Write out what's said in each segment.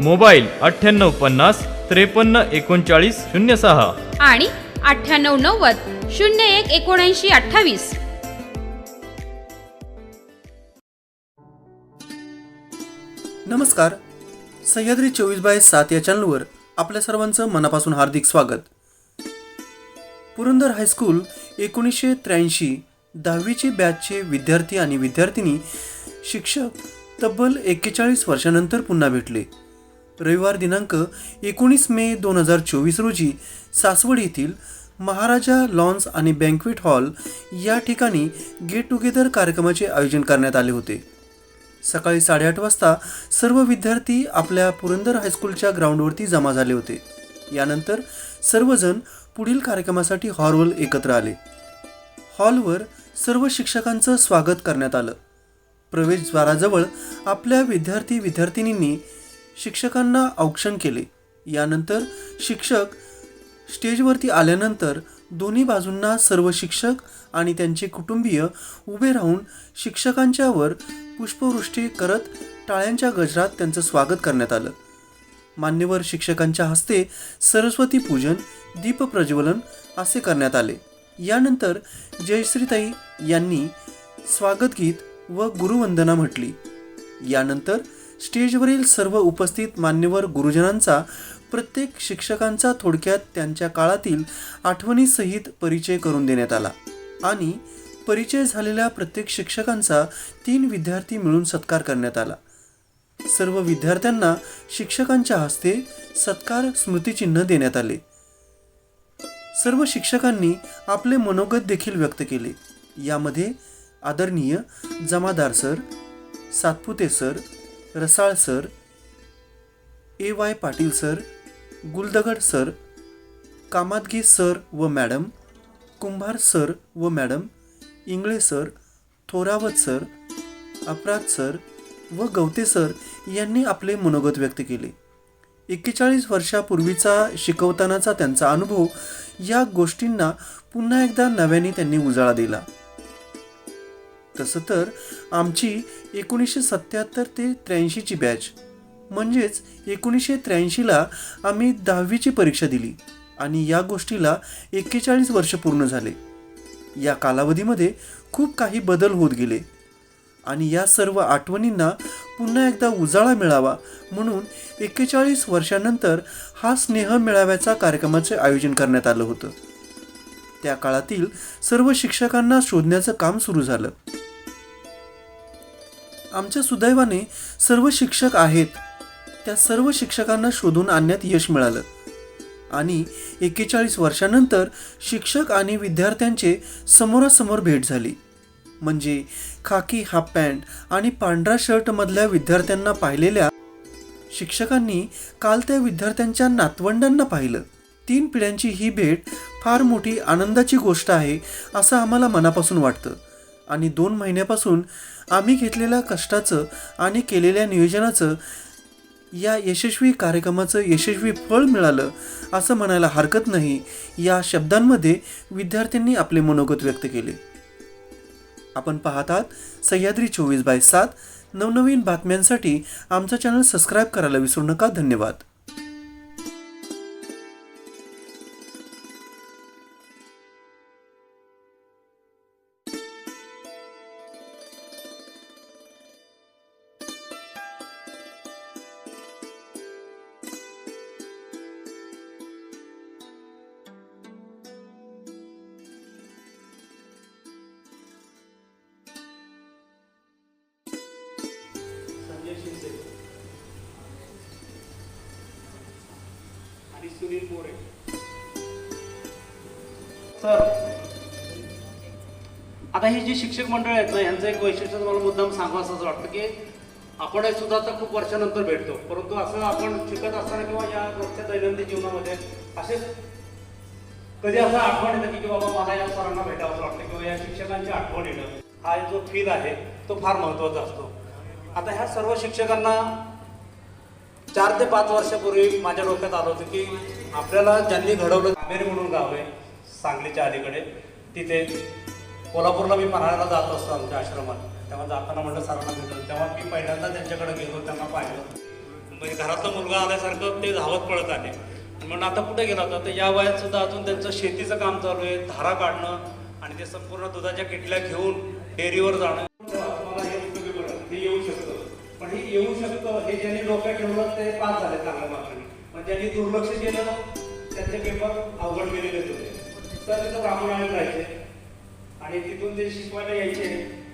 Mobile अठ्ठ्याण्णव पन्नास त्रेपन्न एकोणचाळीस शून्य सहा. आणि अठ्ठ्याण्णव नव्वद शून्य एक एकोणऐंशी अठ्ठावीस. नमस्कार. सह्याद्री चोवीस बाय सात या चॅनलवर आपल्या सर्वांचं मनापासून हार्दिक स्वागत. पुरंदर हायस्कूल एकोणीसशे त्र्याऐंशी दहावीचे बॅचचे विद्यार्थी आणि विद्यार्थिनी शिक्षक तब्बल एक्केचाळीस वर्षानंतर पुन्हा भेटले. रविवार दिनांक एकोणीस मे दोन हजार चोवीस रोजी सासवड येथील महाराजा लॉन्स आणि बँक्वेट हॉल या ठिकाणी गेट टुगेदर कार्यक्रमाचे आयोजन करण्यात आले होते. सकाळी साडेआठ वाजता सर्व विद्यार्थी आपल्या पुरंदर हायस्कूलच्या ग्राउंडवरती जमा झाले होते. यानंतर सर्वजण पुढील कार्यक्रमासाठी हॉलवर एकत्र आले. हॉलवर सर्व शिक्षकांचं स्वागत करण्यात आलं. प्रवेशद्वाराजवळ आपल्या विद्यार्थी विद्यार्थिनींनी शिक्षकांना औक्षण केले. यानंतर शिक्षक स्टेजवरती आल्यानंतर दोन्ही बाजूंना सर्व शिक्षक आणि त्यांचे कुटुंबीय उभे राहून शिक्षकांच्यावर पुष्पवृष्टी करत टाळ्यांच्या गजरात त्यांचं स्वागत करण्यात आलं. मान्यवर शिक्षकांच्या हस्ते सरस्वती पूजन दीपप्रज्वलन असे करण्यात आले. यानंतर जयश्रीताई यांनी स्वागतगीत व गुरुवंदना म्हटली. यानंतर स्टेजवरील सर्व उपस्थित मान्यवर गुरुजनांचा प्रत्येक शिक्षकांचा थोडक्यात त्यांच्या काळातील आठवणीसहित परिचय करून देण्यात आला. आणि परिचय झालेल्या प्रत्येक शिक्षकांचा तीन विद्यार्थी मिळून सत्कार करण्यात आला. सर्व विद्यार्थ्यांना शिक्षकांच्या हस्ते सत्कार स्मृतिचिन्ह देण्यात आले. सर्व शिक्षकांनी आपले मनोगत देखील व्यक्त केले. यामध्ये आदरणीय Jamadar sir Satpute sir Rasal sir A Y Patil sir Guldagad sir Kamadagi sir व मॅडम कुंभार सर व madam Ingale sir Thoravat sir Apradh sir व गवते सर यांनी आपले मनोगत व्यक्त केले. एक्केचाळीस वर्षापूर्वीचा शिकवतानाचा त्यांचा अनुभव या गोष्टींना पुन्हा एकदा नव्याने त्यांनी उजाळा दिला. तसं तर आमची एकोणीसशे सत्याहत्तर ते त्र्याऐंशीची बॅच म्हणजेच एकोणीसशे त्र्याऐंशीला आम्ही दहावीची परीक्षा दिली आणि या गोष्टीला एक्केचाळीस वर्ष पूर्ण झाले. या कालावधीमध्ये खूप काही बदल होत गेले आणि या सर्व आठवणींना पुन्हा एकदा उजाळा मिळावा म्हणून एक्केचाळीस वर्षानंतर हा स्नेह मेळाव्याचा कार्यक्रमाचे आयोजन करण्यात आलं होतं. त्या काळातील सर्व शिक्षकांना शोधण्याचं काम सुरू झालं. आमच्या सुदैवाने सर्व शिक्षक आहेत. त्या सर्व शिक्षकांना शोधून आणण्यात यश मिळालं. आणि एक्केचाळीस वर्षानंतर शिक्षक आणि विद्यार्थ्यांचे समोरासमोर भेट झाली. म्हणजे खाकी हाफ पॅन्ट आणि पांढरा शर्टमधल्या विद्यार्थ्यांना पाहिलेल्या शिक्षकांनी काल त्या विद्यार्थ्यांच्या नातवंडांना पाहिलं. तीन पिढ्यांची ही भेट फार मोठी आनंदाची गोष्ट आहे असं आम्हाला मनापासून वाटतं. आणि दोन महिन्यापासून आम्ही घेतलेल्या कष्टाचं आणि केलेल्या नियोजनाचं या यशस्वी कार्यक्रमाचं यशस्वी फळ मिळालं असं म्हणायला हरकत नाही या शब्दांमध्ये विद्यार्थ्यांनी आपले मनोगत व्यक्त केले. आपण पाहतात सह्याद्री चोवीस बाय सात नवनवीन बातम्यांसाठी आमचा चॅनल सबस्क्राईब करायला विसरू नका. धन्यवाद. आपण सुद्धा आता खूप वर्षानंतर भेटतो. परंतु असं आपण शिकत असताना किंवा या रोजच्या दैनंदिन जीवनामध्ये असे कधी असं आठवण येतं की बाबा मला या सरांना भेटावं वाटतं किंवा या शिक्षकांची आठवण येणं हा जो फील आहे तो फार महत्त्वाचा असतो. आता ह्या सर्व शिक्षकांना चार ते पाच वर्षापूर्वी माझ्या डोक्यात आलं होतं की आपल्याला ज्यांनी घडवलं कामेरी म्हणून गाव आहे सांगलीच्या अलीकडे तिथे कोल्हापूरला मी पन्हाळ्याला जात असतो आमच्या आश्रमात. तेव्हा जाताना म्हटलं सरांना भेटलो. तेव्हा मी पहिल्यांदा त्यांच्याकडे गेलो त्यांना पाहिलं. म्हणजे घरातला मुलगा आल्यासारखं ते धावत पळत आले. म्हणून आता कुठे गेला होता? तर या वयात सुद्धा अजून त्यांचं शेतीचं काम चालू आहे धारा काढणं आणि ते संपूर्ण दुधाच्या किटल्या घेऊन डेअरीवर जाणं. मला हे हे येऊ शकतं. पण हे येऊ शकतं हे ज्यांनी डोक्यात ठेवलं ते पास झाले चांगल्या मार्गाने. पण ज्यांनी दुर्लक्ष केलं त्यांचे पेपर अवघड गेलेले होते. तर तिथं रामायण राहायचे. आणि तिथून ते शिकवायला यायचे.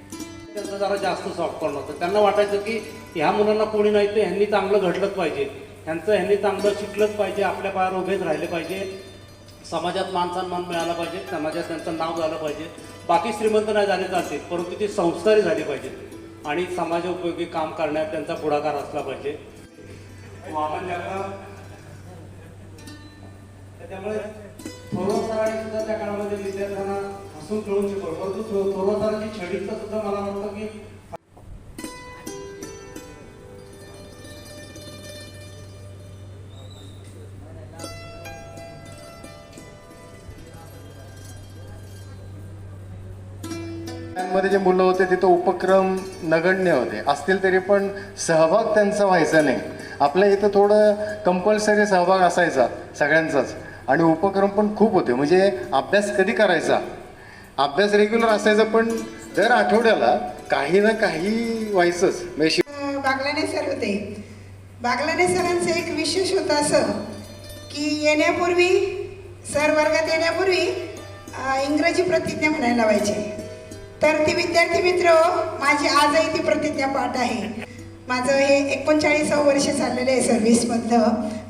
त्यांचं जरा जास्त सॉफ्ट कॉर्नर होतं त्यांना वाटायचं की ह्या मुलांना कोणी नाही तर ह्यांनी चांगलं घडलंच पाहिजे. ह्यांचं ह्यांनी चांगलं शिकलंच पाहिजे आपल्या पायावर उभेच राहिले पाहिजे. समाजात मानसन्मान मिळाला पाहिजे समाजात त्यांचं नाव झालं पाहिजे. बाकी श्रीमंत नाही झाले चालतील परंतु ती संस्कारी झाली पाहिजे. आणि समाजोपयोगी काम करण्यात त्यांचा पुढाकार असला पाहिजे. हो, वामन जगताप त्याच्यामुळे थोरात सरांनी सुद्धा त्या काळामध्ये विद्यार्थ्यांना हसून खेळून शिकवलं परंतु थो- छडीचं सुद्धा मला वाटतं की मध्ये जे मुलं होते तिथं उपक्रम नगण्य होते. असतील तरी पण सहभाग त्यांचा व्हायचा नाही. आपल्या इथं थोडं कंपल्सरी सहभाग असायचा सगळ्यांचाच. आणि उपक्रम पण खूप होते. म्हणजे अभ्यास कधी करायचा? अभ्यास रेग्युलर असायचा पण दर आठवड्याला काही ना काही व्हायचंच. म्हणजे बागलाने सर होते. बागलाने सरांचं एक विशेष होतं असं की येण्यापूर्वी सर वर्गात येण्यापूर्वी इंग्रजी प्रतिज्ञा म्हणायला लावायचे. तर ती विद्यार्थी मित्र माझी आजही ती प्रतिज्ञा पाठ आहे. माझं हे एकोणचाळीसावं वर्ष चाललेलं आहे सर्व्हिसमधलं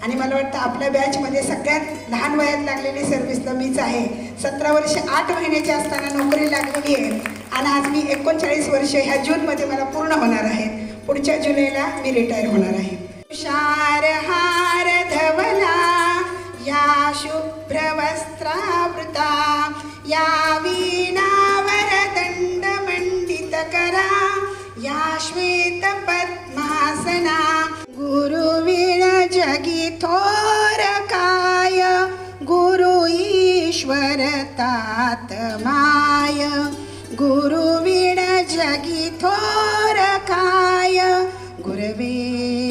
आणि मला वाटतं आपल्या बॅचमध्ये सगळ्यात लहान वयात लागलेली सर्व्हिसला मीच आहे. सतरा वर्ष आठ महिन्याची असताना नोकरी लागलेली आहे. आणि आज मी एकोणचाळीस वर्ष ह्या जूनमध्ये मला पूर्ण होणार आहे. पुढच्या जुलैला मी रिटायर होणार आहे. तुषार हार धवला या शुभ्र वस्त्रावृता या वीणावर दंड मंडित करा. या श्वेत पद्मासना गुरुवीण जगी थोर काय गुरु ईश्वर तात माय गुरुवीण जगी थोर काय गुरवे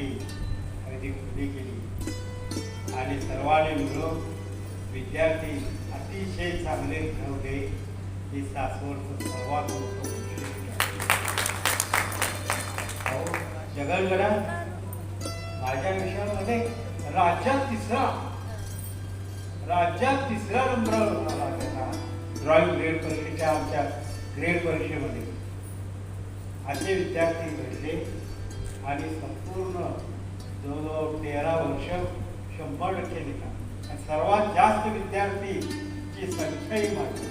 सर्वांच्यासाठी खरेदी खुली केली. आणि सर्वांनी मिळून विद्यार्थी अतिशय चांगले ठरवले. ही सासवडचं सर्वात मोठं जगलगडा माझ्या विषयामध्ये राज्यात तिसरा. राज्यात तिसरा नंबरावर होता. त्याचा ड्रॉइंग ग्रेड परीक्षेच्या आमच्या ग्रेड परीक्षेमध्ये. असे विद्यार्थी घडले. आणि संपूर्ण जवळजवळ तेरा वर्ष शंभर टक्के निकाल आणि सर्वात जास्त विद्यार्थीची संख्याही वाढली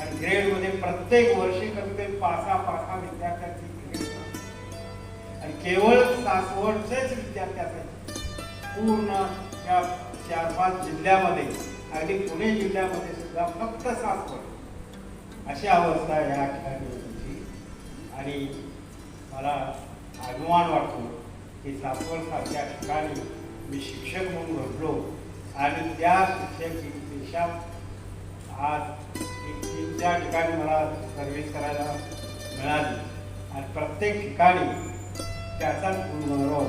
आणि ग्रेडमध्ये प्रत्येक वर्षी कमी कमी पाच सहा पाच सहा विद्यार्थ्यांची ग्रेड आणि केवळ सासवडचेच विद्यार्थी असायचे पूर्ण या चार पाच जिल्ह्यामध्ये अगदी पुणे जिल्ह्यामध्ये सुद्धा फक्त सासवड. अशी अवस्था या ठिकाणी होती आणि मला अभिमान वाटतो की सासवडसारख्या ठिकाणी मी शिक्षक म्हणून घडलो. आणि त्या शिक्षक आज तीन ठिकाणी मला सर्व्हिस करायला मिळाली. आणि प्रत्येक ठिकाणी त्याचाच गुणगौरव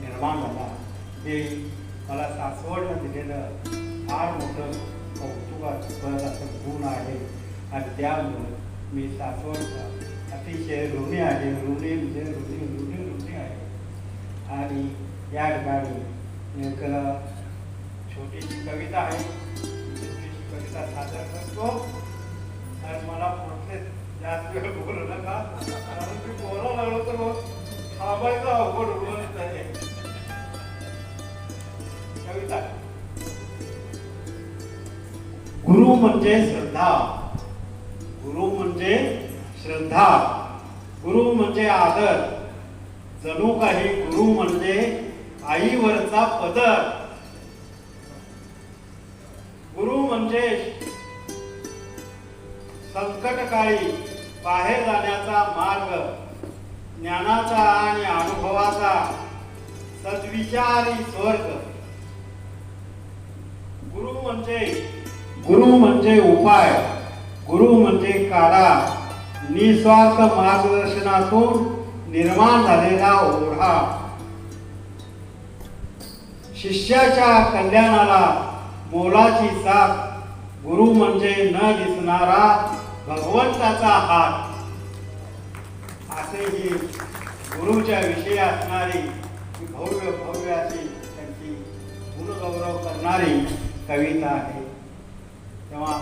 निर्माण झाला. हे मला सासवडनं दिलेलं फार मोठं कौतुकास्पद असं गुण आहे. आणि त्यामुळं मी सासवडचा अतिशय ऋणी आहे. ऋणी म्हणजे ऋणी ऋणी ऋणी आहे. आणि या ठिकाणी एक छोटीशी कविता आहे. छोटीशी कविता सादर करतो. आणि मला म्हटले जास्त वेळ बोलू नका. कारण मी बोलायला लागलो तर मग थांबायचं अवघड उडवत आहे कविता. गुरु म्हणजे श्रद्धा. गुरु म्हणजे श्रद्धा. गुरु म्हणजे आदर. जणू काही गुरु म्हणजे आईवरचा पदर. देश. म्हणजे संकटकाळी बाहेर जाण्याचा मार्ग ज्ञानाचा आणि अनुभवाचा सद्विचारी स्वर्ग. गुरु म्हणजे गुरु म्हणजे उपाय गुरु म्हणजे काळा निस्वार्थ मार्गदर्शनातून निर्माण झालेला ओढा. शिष्याच्या कल्याणाला मोलाची साथ गुरु म्हणजे न दिसणारा भगवंताचा हात. असे ही गुरुच्या विषयी असणारी ही भव्य भव्य अशी त्यांची गुरुगौरव करणारी कविता आहे. तेव्हा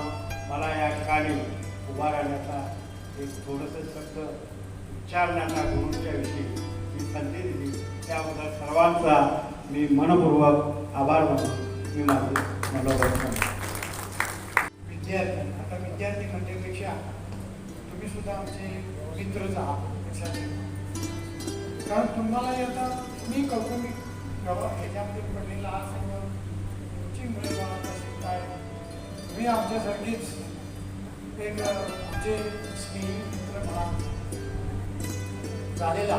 मला या ठिकाणी उभा राहण्याचा एक थोडंसं शब्द उच्चारण्याचा गुरुच्या विषयी ही संधी दिली. त्याबद्दल सर्वांचा मी मनपूर्वक आभार मानतो. मी माझे मनोगत विद्यार्थी आता विद्यार्थी म्हणण्यापेक्षा तुम्ही सुद्धा आमचे मित्रच आहात लक्षात कारण तुम्हाला आता मी कौटुंबिक प्रवाह ह्याच्यामध्ये पडलेला हा सर्व तुमची मुले मला काय? तुम्ही आमच्यासारखीच एक अ, आमचे स्नेही मित्र म्हणा झालेला.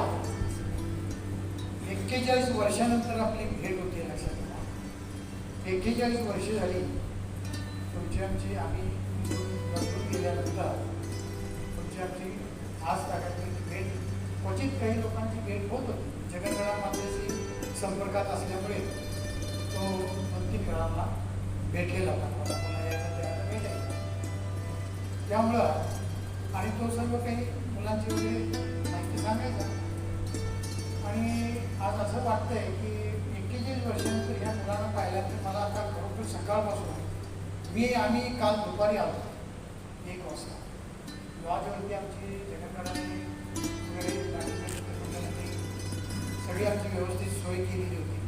एक्केचाळीस वर्षानंतर आपली भेट होते लक्षात एक्केचाळीस वर्ष झाली. तुमची आमची आम्ही बदलून केल्यानंतर तुमची आमची आज तागातली भेट क्वचित काही लोकांची भेट होत होती. जगनगडा माझ्याशी संपर्कात असल्यामुळे तो अंतिम खेळांना भेटलेला होता. मला पुन्हा यायचा त्याला भेटायचा त्यामुळं आणि तो सर्व काही मुलांची वगैरे माहिती सांगायचा. आणि आज असं वाटतंय की एक्केचाळीस वर्षानंतर ह्या मुलांना पाहिल्यानंतर मला आता खरोखर सकाळपासून मी आम्ही काल दुपारी आलो. एक वाजता. लॉजवरती आमची जगनगडाने वगैरे सगळी आमची व्यवस्थित सोय केलेली होती.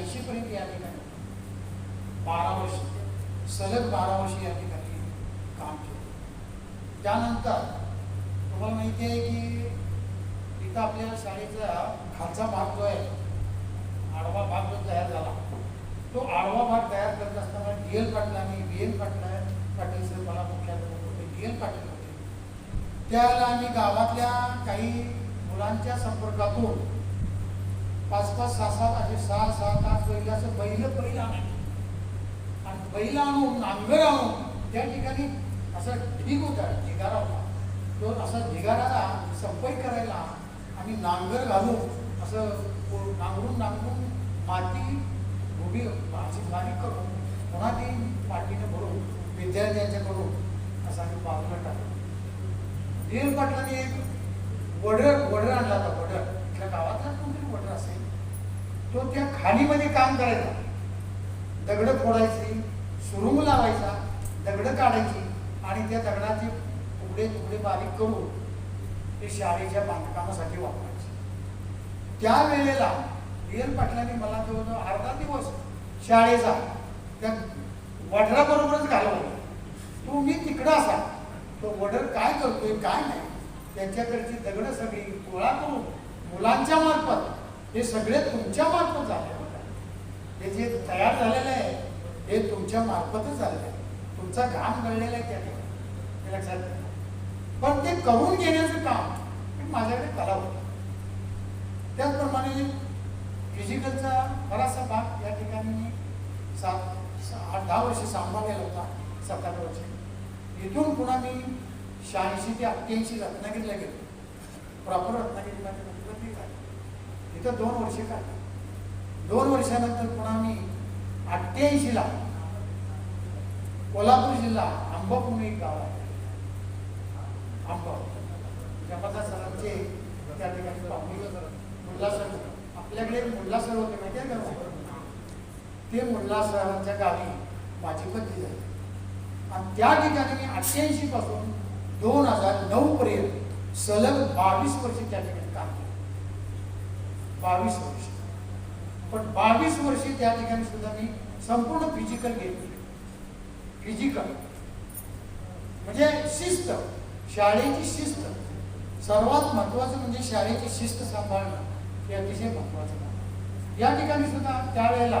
एकोणीसशे पर्यंत या ठिकाणी. बारा वर्ष. सलग बारा वर्ष या ठिकाणी काम केलं. त्यानंतर तुम्हाला माहिती आहे की इथं आपल्या शाळेचा खालचा भाग जो आहे आडवा भाग जो तयार झाला तो आडवा भाग तयार करत असताना D L Patil B L Patla Patil sir मला मुख्याध्यापक होते डी एल पाटील होते. त्यावेळेला आम्ही गावातल्या काही मुलांच्या संपर्कातून पाच पाच सहा सात असे सहा सात आठ बैल असं बैल बैल आणायचं. आणि बैल आणून नांगर आणून त्या ठिकाणी असं ढीग होता ढिगारा होता. तो असा ढिगाराला संपई करायला आणि नांगर घालून असं नांगरून नांगरून माती उभी अशी बारीक करून पुन्हा ती पाठीनं भरून विद्यार्थ्यांच्याकडून असं आम्ही पावलं टाकलं. वीर पाटलांनी एक वडर वडर आणला होता वडर. खाणीमध्ये काम करायचा. दगडं फोडायची सुरुंग लावायचा दगडं काढायची आणि त्या दगडाचे तुकडे तुकडे बारीक करून ते शाळेच्या बांधकामासाठी वापरायचे. त्या वेळेला रिअल पाटलांनी मला जवळजवळ अर्धा दिवस शाळेचा त्या वडराबरोबरच घालवला. तो मी तिकडं असा. तो वडर काय करतोय काय नाही. त्यांच्याकडची दगडं सगळी गोळा करून मुलांच्या मार्फत हे सगळे तुमच्या मार्फत झाले. हे जे तयार झालेलं आहे हे तुमच्या मार्फतच झालेलं आहे. तुमचा घाम गळलेला आहे त्या हे लक्षात पण ते करून घेण्याचं काम माझ्याकडे कला होतं. त्याचप्रमाणे फिजिकलचा बराचसा भाग या ठिकाणी मी सात आठ दहा वर्ष सांभाळलेला होता सात आठ वर्ष. इथून पुन्हा मी शहाऐंशी ते अठ्ठ्याऐंशी रत्नागिरीला गेलो. प्रॉपर रत्नागिरीला गेलो तिथं दोन वर्ष काढली दोन वर्षानंतर पुन्हा मी अठ्ठ्याऐंशीला कोल्हापूर जिल्हा आंबा म्हणून एक गाव आहे. आंबा. जमादार सरांचे त्या ठिकाणी पाहुणे मुल्ला सर. आपल्याकडे एक मुल्ला सर होते माहिती आहे का? ते मुल्ला सरांच्या गावी माझी पदवी झाली. आणि त्या ठिकाणी मी अठ्ठ्याऐंशी पासून दोन हजार नऊ पर्यंत सलग बावीस वर्ष त्या ठिकाणी बावीस वर्ष. पण बावीस वर्षे त्या ठिकाणी सुद्धा मी संपूर्ण फिजिकल घेतली फिजिकल म्हणजे शिस्त. शाळेची शिस्त. सर्वात महत्वाचं म्हणजे शाळेची शिस्त सांभाळणं हे अतिशय महत्वाचं या ठिकाणी सुद्धा त्यावेळेला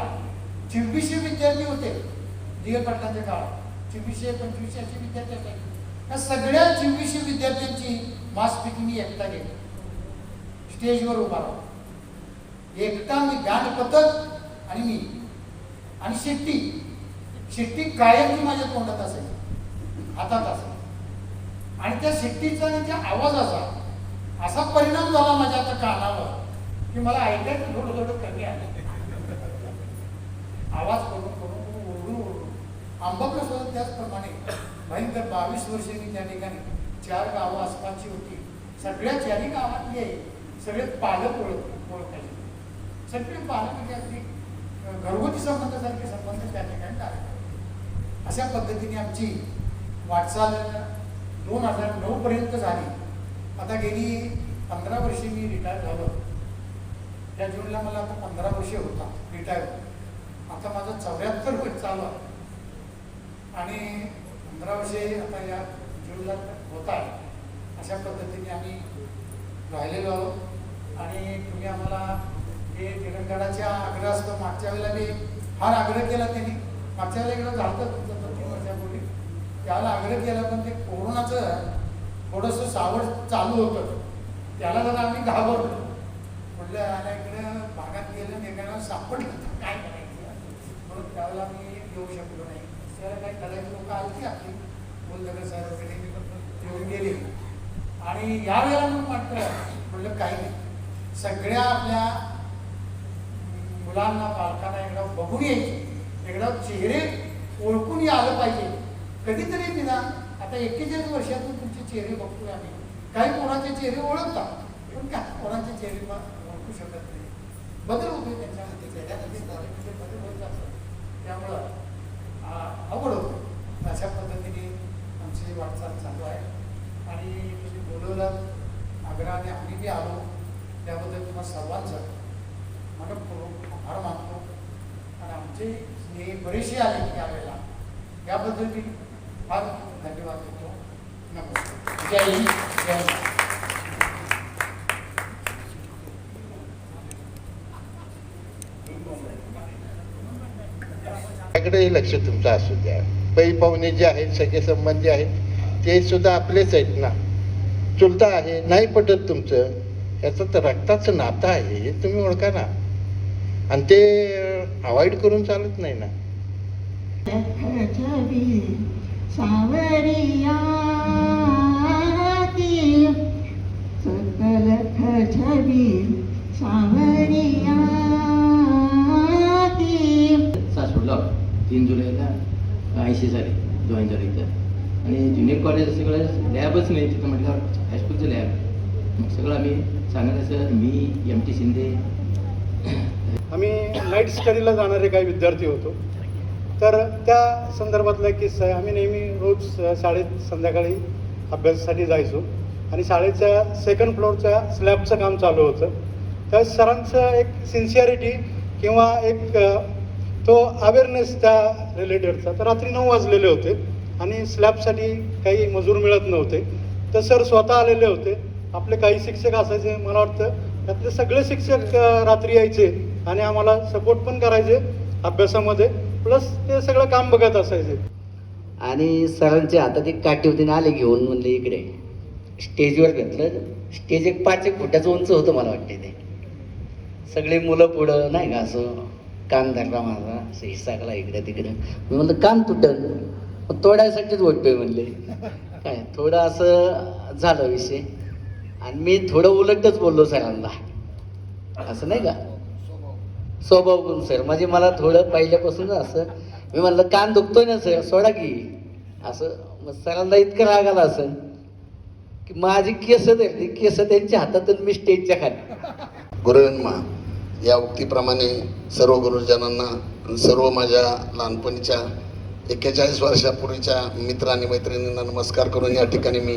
चिंबीशे विद्यार्थी होते. दिय पाटलांच्या काळात. चिंबीशे पंचवीसशे विद्यार्थी असायचे या सगळ्या चोवीसशे विद्यार्थ्यांची मास्क मी एकटा गेली स्टेजवर उभा राहून. एकटा मी बँड पथक आणि मी. आणि शिट्टी. शिट्टी कायमची माझ्या तोंडात असेल. हातात असेल. आणि त्या शिट्टीचा आणि त्या आवाजाचा असा परिणाम झाला माझ्या आता कानावर की मला ऐकायचं थोडं थोडं कमी आलं. आवाज करून करून करून ओरडून ओरडून. आंबाकडे सुद्धा त्याचप्रमाणे भयंकर बावीस वर्षे मी त्या ठिकाणी चार गावं आसपासची होती. सगळ्या चारही गावातले सगळे पालक ओळख ओळखायचे. सगळे पालक म्हणजे अगदी घरगुती संबंधासारखे संबंध त्या ठिकाणी लागले अशा पद्धतीने आमची वाटचाल दोन हजार नऊ पर्यंत झाली. आता गेली पंधरा वर्षे मी रिटायर झालो. त्या जूनला मला आता पंधरा वर्षे होता रिटायर आता माझं चौऱ्याहत्तर वर्ष चालू आहे. आणि पंधरा वर्षे आता या जूनला होत आहे. अशा पद्धतीने आम्ही राहिलेलो आहोत. आणि तुम्ही आम्हाला हे तेलंगणाच्या आग्रह असतो. मागच्या वेळेला मी फार आग्रह केला त्यांनी. मागच्या वेळेला इकडं झालं तुमचं दोन तीन वर्षापूर्वी. त्याला आग्रह केला पण ते कोरोनाचं थोडंसं सावड चालू होतं. त्याला जरा आम्ही घाबरलो. म्हटलं आणि इकडं भागात गेलं एखादा सापडलं काय करायचं? म्हणून त्यावेळेला मी येऊ शकलो नाही. त्याला काही करायचं लोक आली आपली. बोलदगर सर वगैरे येऊन गेले. आणि यावेळेला मग म्हटलं म्हटलं काही नाही. सगळ्या आपल्या मुलांना पालकांना एकदा बघून यायचे. एकदा चेहरे ओळखून आलं पाहिजे. कधीतरी निदान आता एक्केचाळीस वर्षातून तुमचे चेहरे बघतोय आम्ही. काही कोणाचे चेहरे ओळखतात पण काय कोणाचे चेहरे मग ओळखू शकत नाही. बदल होतोय त्यांच्यामध्ये चेहऱ्यामध्ये म्हणजे बदल होत जातो त्यामुळं अवघड आवड होतो अशा पद्धतीने आमची वाटचाल चालू आहे. आणि तुम्ही बोलवलं आग्रहाने आम्ही बी आलो. त्याबद्दल तुम्हाला सर्वांचं मला आभार मानतो. आणि आमचे स्नेही बरेचसे आले त्यावेळेला याबद्दल मी फार धन्यवाद देतो. नमस्कार. जय हिंद. जय महाराष्ट्र. लक्ष तुमचं असू द्या. पै पाहुणे जे आहेत सगळे संबंधी आहेत ते सुद्धा आपलेच आहेत ना. चुलता आहे नाही पटत तुमचं. याचं तर रक्ताचं नातं आहे हे तुम्ही ओळखा ना. आणि ते अवॉइड करून चालत नाही ना. छबी सासवडला तीन जुलैला ऐंशी साली जॉईन झालं इथं. आणि ज्युनियर कॉलेज सगळं लॅबच नाही तिथं म्हटल्यावर हायस्कूलचं लॅब मग सगळं आम्ही सांगत असं मी एम टी शिंदे नाईट स्टडीला जाणारे काही विद्यार्थी होतो. तर त्या संदर्भातला एक किस्सा आहे. आम्ही नेहमी रोज शाळेत संध्याकाळी अभ्यासासाठी जायचो. आणि शाळेच्या सेकंड फ्लोअरच्या स्लॅबचं काम चालू होतं. त्या सरांचं एक सिन्सिअरिटी किंवा एक तो अवेअरनेस त्या रिलेटेडचा तर रात्री नऊ वाजलेले होते. आणि स्लॅबसाठी काही मजूर मिळत नव्हते. तर सर स्वतः आलेले होते. आपले काही शिक्षक असायचे. मला वाटतं त्यातले सगळे शिक्षक रात्री यायचे. आणि आम्हाला सपोर्ट पण करायचे अभ्यासामध्ये. प्लस ते सगळं काम बघत असायचे. आणि सरांच्या हातात एक काठी होती आणि आले घेऊन म्हणले इकडे. स्टेजवर घेतलं. स्टेज एक पाच एक फुटाचं उंच होतं मला वाटते ते. सगळे मुलं पुढं नाही का असं कान धरला माझा असं हिसाकला इकडे तिकडे. मी म्हणलं कान तुटल. मग तोडायसाठीच वाटतोय म्हणले. काय थोडं असं झालं विषय. आणि मी थोडं उलटच बोललो सरांना. असं नाही का? स्वभाव गुण सर म्हणजे मला थोडं पहिल्यापासून असं मी म्हणलं कान दुखतोय ना सर सोडा की. असं मग सरांना इतकं राग आला असं की माझी केस धरली केस त्यांच्या हातातून मी स्टेजच्या खाली. गुरुजन्मा या उक्तीप्रमाणे सर्व गुरुजनांना सर्व माझ्या लहानपणीच्या एक्केचाळीस वर्षापूर्वीच्या मित्र आणि मैत्रिणींना नमस्कार करून या ठिकाणी मी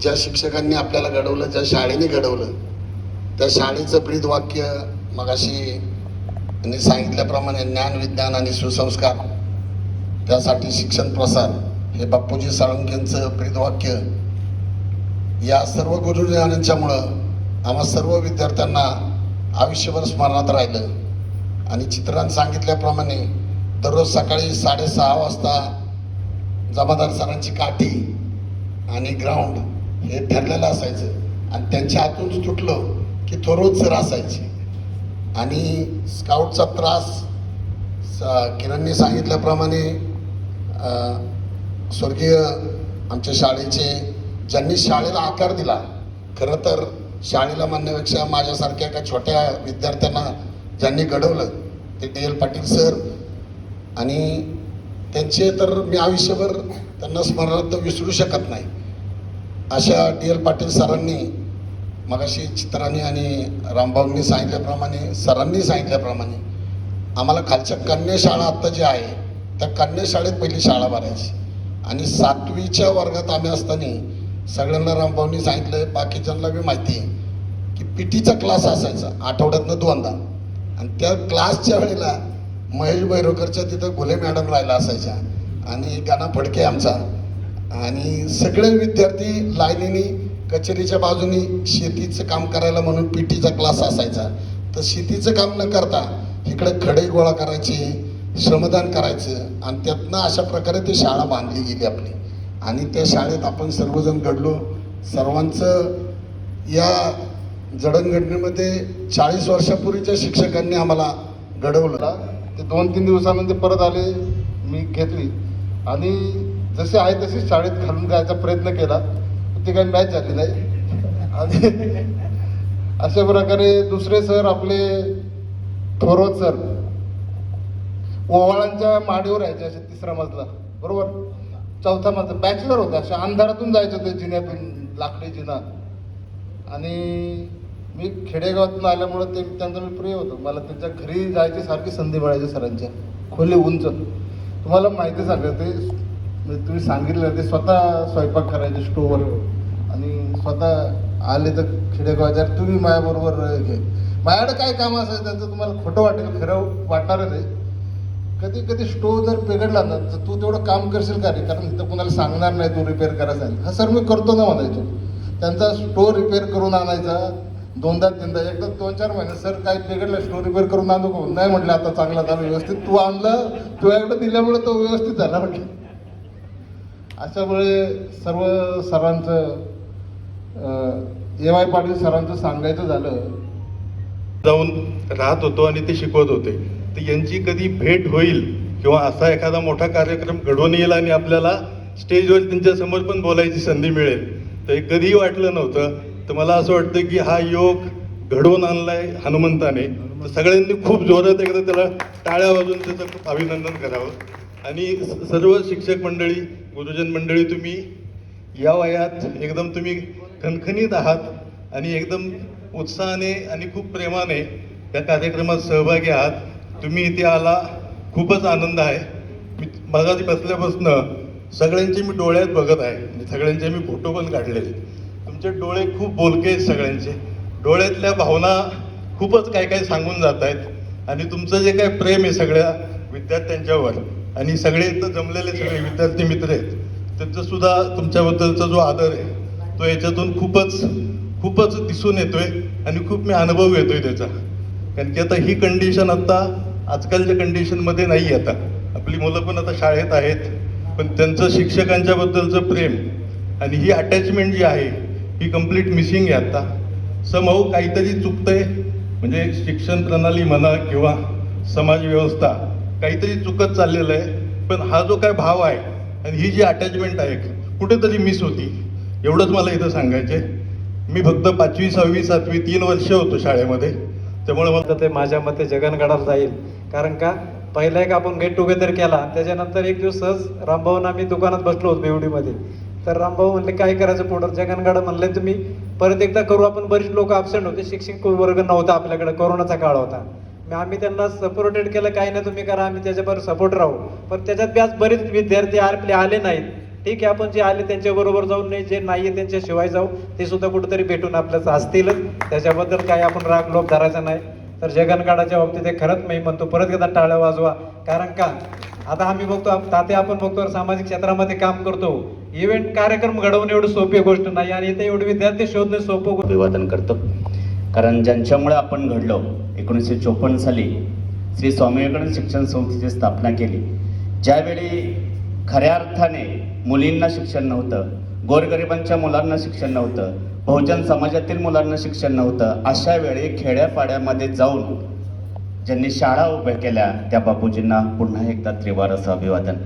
ज्या शिक्षकांनी आपल्याला घडवलं ज्या शाळेने घडवलं त्या शाळेचं ब्रीद वाक्य मगाशी त्यांनी सांगितल्याप्रमाणे ज्ञान विज्ञान आणि सुसंस्कार त्यासाठी शिक्षण प्रसार हे बाप्पूजी साळुंकेंचं प्रीतवाक्य. या सर्व गुरुजनांच्यामुळं आम्हा सर्व विद्यार्थ्यांना आयुष्यभर स्मरणात राहिलं. आणि चित्रांत सांगितल्याप्रमाणे दररोज सकाळी साडेसहा वाजता जमादार सरांची काठी आणि ग्राउंड हे ठरलेलं असायचं. आणि त्यांच्या हातून तुटलं की तो रोज सर असायचे. आणि स्काउटचा त्रास सा किरणने सांगितल्याप्रमाणे स्वर्गीय आमच्या शाळेचे ज्यांनी शाळेला आकार दिला खरं तर शाळेला म्हणण्यापेक्षा माझ्यासारख्या एका छोट्या विद्यार्थ्यांना ज्यांनी घडवलं ते डी एल पाटील सर. आणि त्यांचे तर मी आयुष्यभर त्यांना स्मरणार्थ विसरू शकत नाही. अशा डी एल पाटील सरांनी मगाशी चित्रांनी आणि रामभाऊंनी सांगितल्याप्रमाणे सरांनी सांगितल्याप्रमाणे आम्हाला खालच्या कन्या शाळा आत्ता जी आहे त्या कन्या शाळेत पहिली शाळा भरायची. आणि सातवीच्या वर्गात आम्ही असताना सगळ्यांना रामभाऊंनी सांगितलं बाकीच्यांना बी माहिती आहे की पी टीचा क्लास असायचा आठवड्यातनं दोनदा. आणि त्या क्लासच्या वेळेला महेश बैरोकरच्या तिथं घुले मॅडम राहिला असायच्या. आणि गाणा फडके आमचा. आणि सगळे विद्यार्थी लाईनीनी कचेरीच्या बाजूनी शेतीचं काम करायला म्हणून पी टीचा क्लास असायचा. तर शेतीचं काम न करता इकडे खडे गोळा करायचे श्रमदान करायचं आणि त्यातनं अशा प्रकारे ती शाळा बांधली गेली आपली. आणि त्या शाळेत आपण सर्वजण घडलो. सर्वांचं या जडणघडणीमध्ये चाळीस वर्षापूर्वीच्या शिक्षकांनी आम्हाला घडवलं. ते दोन तीन दिवसानंतर परत आले मी घेतली. आणि जसे आहे तसे शाळेत घालून जायचा प्रयत्न केला. ती काही मॅच झाली नाही. आणि अशा प्रकारे दुसरे सर आपले थोरोत सर ओवाळांच्या माडीवर राहायचे असे तिसरा मजला. बरोबर? चौथा मजला. बॅचलर होता. अशा अंधारातून जायचं ते जिन्यातून लाकडी जिना. आणि मी खेडेगावातून आल्यामुळं ते त्यांचं मी प्रिय होतो. मला त्यांच्या घरी जायची सारखी संधी मिळायची सरांच्या. खोली उंच. तुम्हाला माहिती सांगा ते तुम्ही सांगितलं ते स्वतः स्वयंपाक करायचे स्टोवर स्वतः आले तर खेडेगावाच्या जर तुम्ही माझ्याबरोबर घे. माझ्याकडे काय काम असायचं त्यांचं तुम्हाला खोटं वाटेल खरं वाटणारच आहे. कधी कधी स्टोव जर बिघडला ना तर तू तेवढं काम करशील का रे? कारण तिथं कुणाला सांगणार नाही तू रिपेअर करायचा हा सर मी करतो ना म्हणायचो. त्यांचा स्टोव रिपेअर करून आणायचा. दोनदा तीनदा एकदा दोन चार महिने सर काय बिघडलं स्टोव रिपेअर करून आणू का? नाही म्हटलं आता चांगला झाला व्यवस्थित तू आणलं. तुझ्याकडे दिल्यामुळे तो व्यवस्थित झाला म्हटलं. अशामुळे सर्व सरांचं ए वाय पाटील सरांचं सांगायचं झालं. जाऊन राहत होतो आणि ते शिकवत होते. तर यांची कधी भेट होईल किंवा असा एखादा मोठा कार्यक्रम घडवून येईल आणि आपल्याला स्टेजवर त्यांच्यासमोर पण बोलायची संधी मिळेल. तर हे कधीही वाटलं नव्हतं. तर मला असं वाटतं की हा योग घडवून आणलाय हनुमंताने. सगळ्यांनी खूप जोरात एकदा त्याला टाळ्या वाजून त्याचं खूप अभिनंदन करावं. आणि सर्व शिक्षक मंडळी गुरुजन मंडळी तुम्ही या वयात एकदम तुम्ही खणखणीत आहात आणि एकदम उत्साहाने आणि खूप प्रेमाने त्या कार्यक्रमात सहभागी आहात. तुम्ही इथे आला खूपच आनंद आहे. मी मगाशी बसल्यापासून सगळ्यांचे मी डोळ्यात बघत आहे. म्हणजे सगळ्यांचे मी फोटो पण काढलेले. तुमचे डोळे खूप बोलके आहेत सगळ्यांचे. डोळ्यातल्या भावना खूपच काय काय सांगून जात आहेत. आणि तुमचं जे काय प्रेम आहे सगळ्या विद्यार्थ्यांच्यावर आणि सगळे इथं जमलेले सगळे विद्यार्थी मित्र आहेत त्यांचं सुद्धा तुमच्याबद्दलचा जो आदर आहे तो याच्यातून खूपच खूपच दिसून येतोय आणि खूप मी अनुभव येतोय त्याचा. कारण की आता ही कंडिशन आता आजकालच्या कंडिशनमध्ये नाही आता. आपली मुलं पण आता शाळेत आहेत पण त्यांचं शिक्षकांच्या बद्दलचं प्रेम आणि ही अटॅचमेंट जी आहे ही कंप्लीट मिसिंग आहे आता. समभाऊ काहीतरी चुकतंय म्हणजे शिक्षण प्रणाली म्हणा किंवा समाज व्यवस्था काहीतरी चुकत चाललेलं आहे. पण हा जो काय भाव आहे आणि ही जी अटॅचमेंट आहे कुठेतरी मिस होती. एवढंच मला इथं सांगायचं आहे मी फक्त पाचवी सहावी सातवी तीन वर्ष होतो शाळेमध्ये. त्यामुळे मला ते माझ्या मते जगनगडाला जाईल. कारण का? पहिला एक आपण गेट टुगेदर केला. त्याच्यानंतर एक दिवस सहज रामभाऊन आम्ही दुकानात बसलो होतो बेवडीमध्ये तर रामभाऊ म्हणले काय करायचं पुढं जगनगड म्हणले तुम्ही परत एकदा करू. आपण बरीच लोक ॲबसेंट होते. शिक्षक वर्ग नव्हता आपल्याकडे. कोरोनाचा काळ होता. मग आम्ही त्यांना सपोर्टेड केलं. काही नाही तुम्ही करा. आम्ही त्याच्याबरोबर सपोर्ट राहू. पण त्याच्यात बी आज बरेच विद्यार्थी आपले आले नाहीत. ठीक आहे आपण जे आले त्यांच्याबरोबर जाऊन नाही जे नाही आहे त्यांच्याशिवाय जाऊ ते सुद्धा कुठेतरी भेटून आपल्याच असतीलच त्याच्याबद्दल काही आपण राग लोभ धरायचा नाही. तर जगनकाळाच्या बाबतीत हे खरंच मी म्हणतो परत एकदा टाळ्या वाजवा. कारण का? आता आम्ही बघतो ताते आपण बघतो सामाजिक क्षेत्रामध्ये काम करतो. इव्हेंट कार्यक्रम घडवणं एवढं सोपी गोष्ट नाही आणि इथे एवढे विद्यार्थी शोधणे सोपं अभिवादन करतो. कारण ज्यांच्यामुळे आपण घडलो एकोणीसशे चोपन्न साली श्री स्वामी विवेकानंद शिक्षण संस्थेची स्थापना केली. ज्यावेळी खऱ्या अर्थाने मुलींना शिक्षण नव्हतं गोरगरिबांच्या मुलांना शिक्षण नव्हतं बहुजन समाजातील मुलांना शिक्षण नव्हतं अशा वेळी खेड्यापाड्यामध्ये जाऊन ज्यांनी शाळा उभ्या केल्या त्या बापूजींना पुन्हा एकदा त्रिवार असं अभिवादन.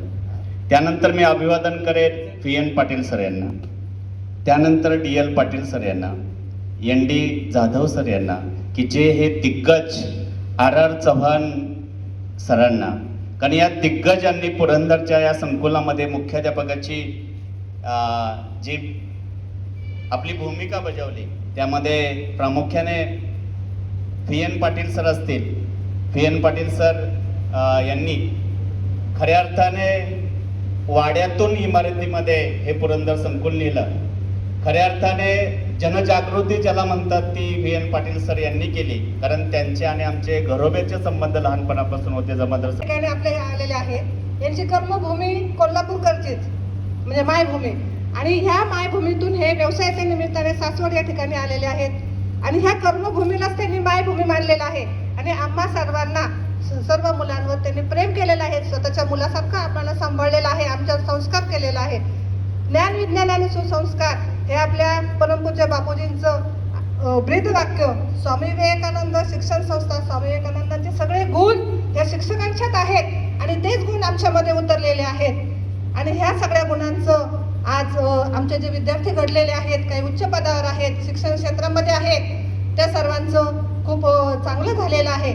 त्यानंतर मी अभिवादन करेन पी एन पाटील सर यांना. त्यानंतर डी एल पाटील सर यांना एन डी जाधव सर यांना की जे हे दिग्गज आर आर चव्हाण सरांना कारण या दिग्गजांनी पुरंदरच्या या संकुलामध्ये मुख्याध्यापकाची जी आपली भूमिका बजावली त्यामध्ये प्रामुख्याने व्ही. एन. पाटील सर असतील. व्ही. एन. पाटील सर यांनी खऱ्या अर्थाने वाड्यातून इमारतीमध्ये हे पुरंदर संकुल लिहिलं खऱ्या अर्थाने जनजागृती ज्याला म्हणतात ती व्ही. एन. पाटील सर यांनी केली. कारण त्यांचे आणि आमचे घरोब्याचे संबंध लहानपणापासून होते जमादार ठिकाणी आपल्या आलेले आहेत. यांची कर्मभूमी कोल्हापूरकरचीच म्हणजे मायभूमी. आणि ह्या मायभूमीतून हे व्यवसायाच्या निमित्ताने सासवड या ठिकाणी आलेले आहेत. आणि ह्या कर्मभूमीलाच त्यांनी मायभूमी मानलेला आहे. आणि आम्हा सर्वांना स- सर्व मुलांवर त्यांनी प्रेम केलेलं आहे. स्वतःच्या मुलासारखं आपल्याला सांभाळलेलं आहे आमच्यावर संस्कार केलेला आहे. ज्ञान विज्ञान आणि सुसंस्कार हे आपल्या परमपूज्य बापूजींचं ब्रीदवाक्य. स्वामी विवेकानंद शिक्षण संस्था स्वामी विवेकानंदांचे सगळे गुण या शिक्षकांच्यात आहेत आणि तेच गुण आमच्यामध्ये उतरलेले आहेत. आणि ह्या सगळ्या गुणांचं आज आमचे जे विद्यार्थी घडलेले आहेत काही उच्च पदावर आहेत शिक्षण क्षेत्रामध्ये आहेत त्या सर्वांचं खूप चांगलं झालेलं आहे.